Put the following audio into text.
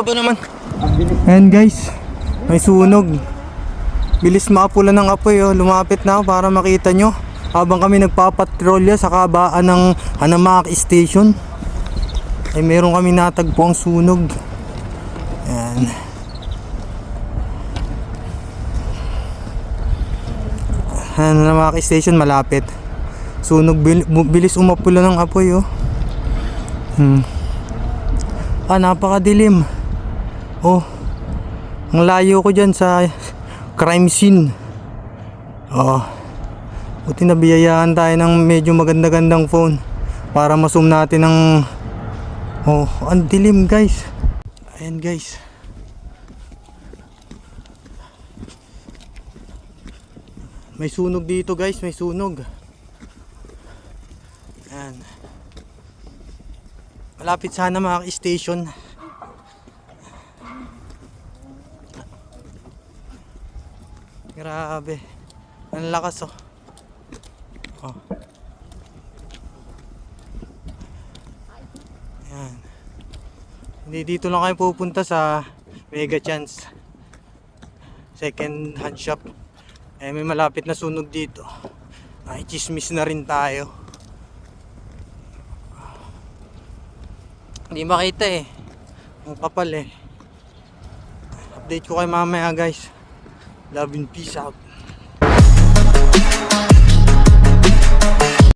Ano ba naman? Ayan guys, may sunog. Bilis maapula ng apoy oh. Lumapit na para makita nyo. Habang kami nagpapatrolya sa kabaan ng Hanamak Station. Ay meron kami natagpo ang sunog. Ayan. Hanamak Station malapit. Sunog bilis umapula ng apoy oh. Hmm. Ah, napakadilim. Oh. Ang layo ko dyan sa crime scene. Oh. Buti nabiyayaan tayo ng medyo maganda-gandang phone para masum natin ng Oh, ang dilim guys. Ayan guys. May sunog dito guys, may sunog. Ayan. Malapit sana mga station. Grabe. Ang lakas oh. Oh. Yan. Hindi dito lang kayo pupunta sa Mega Chance. Second hand shop. Eh may malapit na sunog dito. Ay chismis na rin tayo. Hindi makita eh. Ang kapal eh. Update ko kay mamaya guys. Love and peace out.